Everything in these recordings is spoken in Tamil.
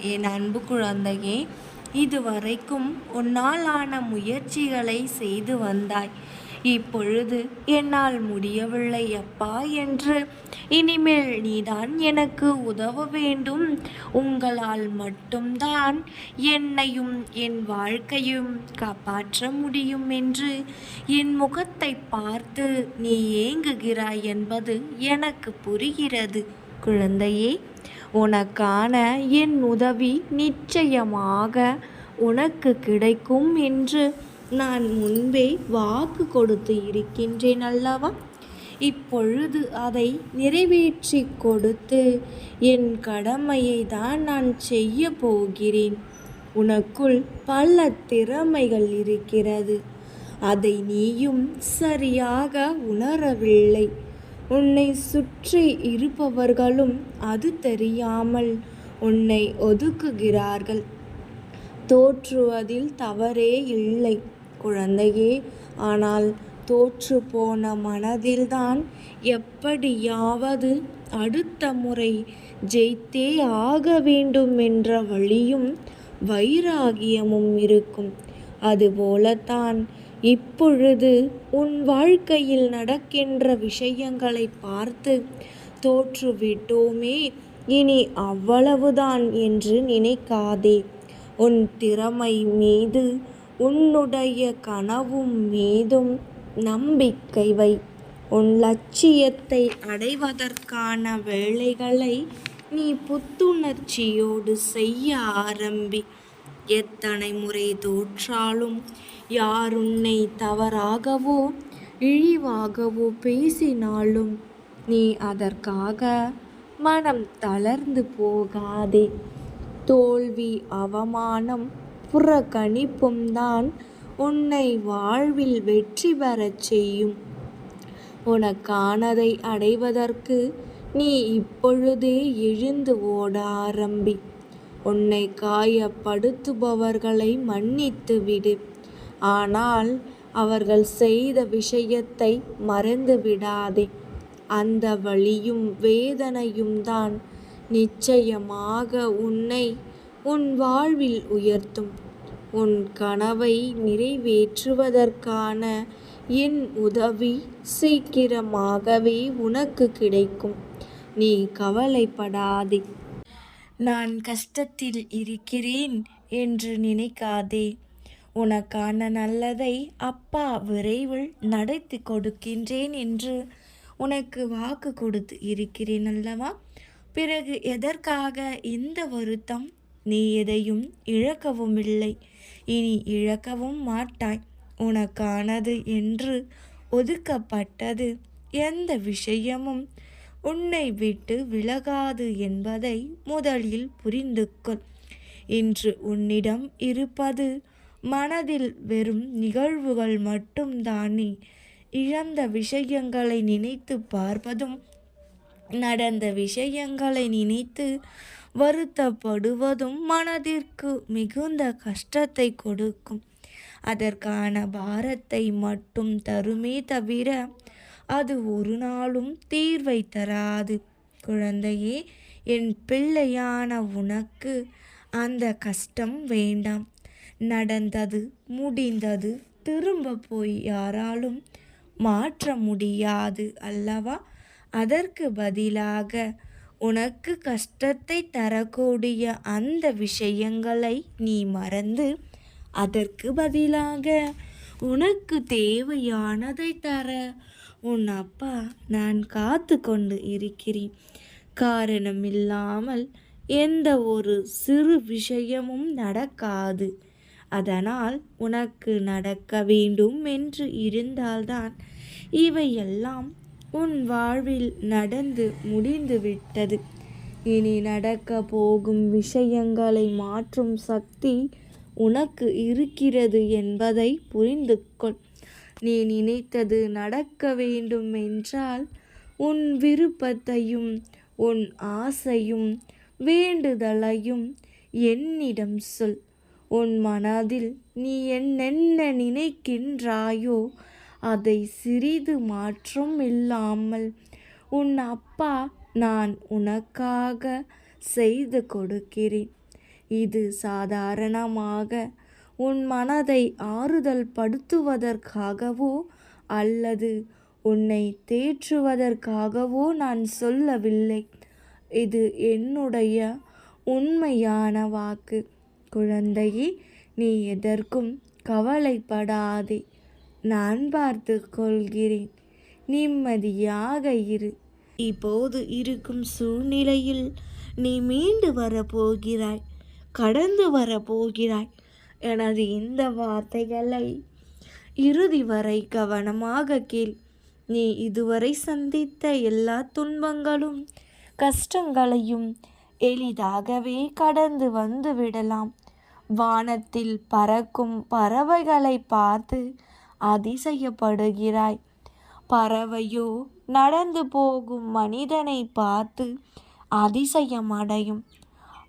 என் அன்பு குழந்தையே இதுவரைக்கும் உன்னாலான முயற்சிகளை செய்து வந்தாய். இப்பொழுது என்னால் முடியவில்லை அப்பா என்று. இனிமேல் நீதான் எனக்கு உதவ வேண்டும். உங்களால் மட்டும்தான் என்னையும் என் வாழ்க்கையும் காப்பாற்ற முடியும் என்று. என் முகத்தை பார்த்து நீ ஏங்குகிறாய் என்பது எனக்கு புரிகிறது. குழந்தையே உனக்கான என் உதவி நிச்சயமாக உனக்கு கிடைக்கும் என்று நான் முன்பே வாக்கு கொடுத்து இருக்கின்றேன் அல்லவா? இப்பொழுது அதை நிறைவேற்றி கொடுத்து என் கடமையை தான் நான் செய்ய போகிறேன். உனக்குள் பல திறமைகள் இருக்கிறது. அதை நீயும் சரியாக உணரவில்லை. உன்னை சுற்றி இருப்பவர்களும் அது தெரியாமல் உன்னை ஒதுக்குகிறார்கள். தோற்றுவதில் தவறே இல்லை குழந்தையே. ஆனால் தோற்று போன மனதில்தான் எப்படியாவது அடுத்த முறை ஜெயித்தே ஆக வேண்டும் என்ற வழியும் வைராகியமும் இருக்கும். அதுபோலத்தான் இப்பொழுது உன் வாழ்க்கையில் நடக்கின்ற விஷயங்களை பார்த்து தோற்றுவிட்டோமே. இனி அவ்வளவுதான் என்று நினைக்காதே. உன் திறமை மீது உன்னுடைய கனவும் மீதும் நம்பிக்கை வை. உன் லட்சியத்தை அடைவதற்கான வேலைகளை நீ புத்துணர்ச்சியோடு செய்ய ஆரம்பி. எத்தனை முறை தோற்றாலும் யார் உன்னை தவறாகவோ இழிவாகவோ பேசினாலும் நீ அதற்காக மனம் தளர்ந்து போகாதே. தோல்வி அவமானம் புறக்கணிப்பும் தான் உன்னை வாழ்வில் வெற்றி பெறச் செய்யும். உனக்கானதை அடைவதற்கு நீ இப்பொழுதே எழுந்து ஓட ஆரம்பி. உன்னை காயப்படுத்துபவர்களை மன்னித்து விடு ஆனால் அவர்கள் செய்த விஷயத்தை மறந்து விடாதே அந்த வழியும் வேதனையும் தான் நிச்சயமாக உன்னை உன் வாழ்வில் உயர்த்தும். உன் கனவை நிறைவேற்றுவதற்கான என் உதவி சீக்கிரமாகவே உனக்கு கிடைக்கும். நீ கவலைப்படாதே. நான் கஷ்டத்தில் இருக்கிறேன் என்று நினைக்காதே. உனக்கான நல்லதை அப்பா விரைவில் நடத்தி கொடுக்கின்றேன் என்று உனக்கு வாக்கு கொடுத்து இருக்கிறேன் அல்லவா? பிறகு எதற்காக இந்த வருத்தம்? நீ எதையும் இழக்கவும் இல்லை. இனி இழக்கவும் மாட்டாய். உனக்கானது என்று ஒதுக்கப்பட்டது. எந்த விஷயமும் உன்னை விட்டு விலகாது என்பதை முதலில் புரிந்து கொள். இன்று உன்னிடம் இருப்பது மனதில் வெறும் நிகழ்வுகள் மட்டும்தானே இழந்த விஷயங்களை நினைத்து பார்ப்பதும் நடந்த விஷயங்களை நினைத்து வருத்தப்படுவதும் மனதிற்கு மிகுந்த கஷ்டத்தை கொடுக்கும். அதற்கான பாரத்தை மட்டும் தருமே தவிர அது ஒரு நாளும் தீர்வை தராது. குழந்தையே என் பிள்ளையான உனக்கு அந்த கஷ்டம் வேண்டாம். நடந்தது முடிந்தது திரும்ப போய் யாராலும் மாற்ற முடியாது அல்லவா? அதற்கு பதிலாக உனக்கு கஷ்டத்தை தரக்கூடிய அந்த விஷயங்களை நீ மறந்து அதற்கு பதிலாக உனக்கு தேவையானதை தர உன் அப்பா நான் காத்து கொண்டு இருக்கிறேன். காரணமில்லாமல் எந்த ஒரு சிறு விஷயமும் நடக்காது. அதனால் உனக்கு நடக்க வேண்டும் என்று இருந்தால்தான் இவையெல்லாம் உன் வாழ்வில் நடந்து முடிந்துவிட்டது இனி நடக்க போகும் விஷயங்களை மாற்றும் சக்தி உனக்கு இருக்கிறது என்பதை புரிந்து கொள் நீ நினைத்தது நடக்க வேண்டும் என்றால் உன் விருப்பத்தையும் உன் ஆசையும் வேண்டுதலையும் என்னிடம் சொல். உன் மனதில் நீ என்னென்ன நினைக்கின்றாயோ அதை சிறிது மாற்றம் இல்லாமல் உன் அப்பா நான் உனக்காக செய்து கொடுக்கிறேன். இது சாதாரணமாக உன் மனதை ஆறுதல் படுத்துவதற்காகவோ அல்லது உன்னை தேற்றுவதற்காகவோ நான் சொல்லவில்லை. இது என்னுடைய உண்மையான வாக்கு. குழந்தையே நீ எதற்கும் கவலைப்படாதே. நான் பார்த்து கொள்கிறேன். நிம்மதியாக இரு. இப்போது இருக்கும் சூழ்நிலையில் நீ மீண்டு வரப்போகிறாய். கடந்து வரப்போகிறாய். எனது இந்த வார்த்தைகளை இறுதி வரை கவனமாக கேள். நீ இதுவரை சந்தித்த எல்லா துன்பங்களும் கஷ்டங்களையும் எளிதாகவே கடந்து வந்து விடலாம். வானத்தில் பறக்கும் பறவைகளை பார்த்து அதிசயப்படுகிறாய். பறவையோ நடந்து போகும் மனிதனை பார்த்து அதிசயமடையும்.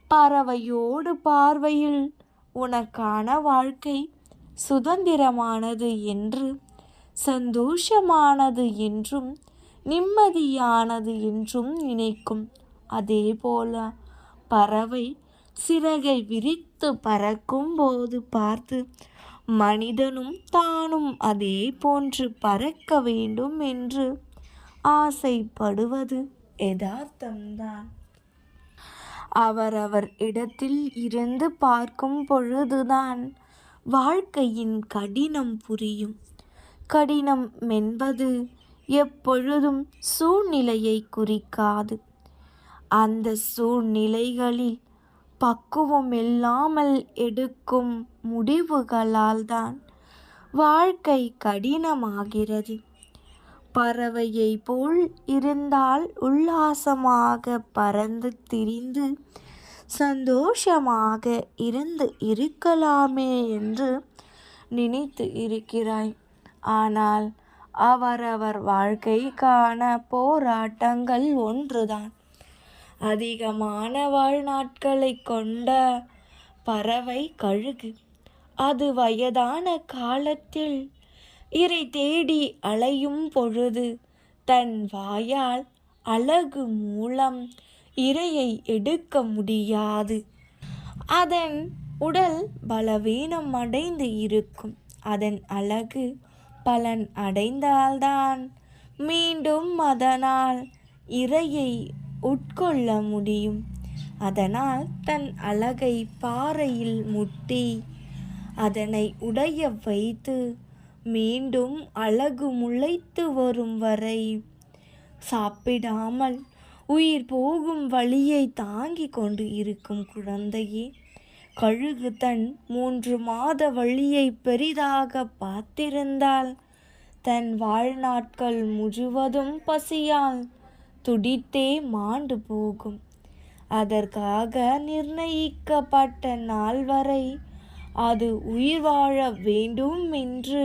பறவையோடு பார்வையில் உனக்கான வாழ்க்கை சுதந்திரமானது என்று சந்தோஷமானது என்றும் நிம்மதியானது என்றும் நினைக்கும். அதேபோல பறவை சிறகை விரித்து பறக்கும் போது பார்த்து மனிதனும் தானும் அதே போன்று பறக்க வேண்டும் என்று ஆசைப்படுவது யதார்த்தம்தான். அவரவர் இடத்தில் இருந்து பார்க்கும் பொழுதுதான் வாழ்க்கையின் கடினம் புரியும். கடினம் என்பது எப்பொழுதும் சூழ்நிலையை குறிக்காது. அந்த சூழ்நிலைகளில் பக்குவம் இல்லாமல் எடுக்கும் முடிவுகளால் தான் வாழ்க்கை கடினமாகிறது. பறவையை போல் இருந்தால் உல்லாசமாக பறந்து திரிந்து சந்தோஷமாக இருந்து இருக்கலாமே என்று நினைத்து இருக்கிறாய். ஆனால் அவரவர் வாழ்க்கைக்கான போராட்டங்கள் ஒன்றுதான். அதிகமான வாழ்நாட்களை கொண்ட பறவை கழுகு. அது வயதான காலத்தில் இறை தேடி அலையும் பொழுது தன் வாயால் அழகு மூலம் இரையை எடுக்க முடியாது. அதன் உடல் பலவீனம் அடைந்து இருக்கும். அதன் அழகு பலன் அடைந்தால்தான் மீண்டும் அதனால் இரையை உட்கொள்ள முடியும். அதனால் தன் அழகை பாறையில் முட்டி அதனை உடைய வைத்து மீண்டும் அழகு முளைத்து வரும் வரை. சாப்பிடாமல் உயிர் போகும் வழியை தாங்கி கொண்டு இருக்கும் குழந்தையே கழுகு தன் மூன்று மாத வழியை பெரிதாக பார்த்திருந்தால் தன் வாழ்நாட்கள் முழுவதும் பசியால் துடித்தே மாண்டு போகும். அதற்காக நிர்ணயிக்கப்பட்ட நாள் வரை அது உயிர் வாழ வேண்டும் என்று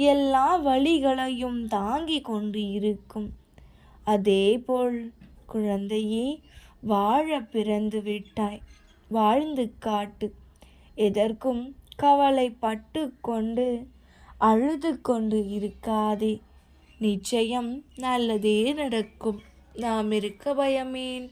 எல்லா வழிகளையும் தாங்கி கொண்டு இருக்கும். அதேபோல் குழந்தையே வாழ பிறந்து விட்டாய். வாழ்ந்து காட்டு. எதற்கும் கவலைப்பட்டு கொண்டு அழுது கொண்டு இருக்காதே. நிச்சயம் நல்லதே நடக்கும். நாம் இருக்க பயமேன்.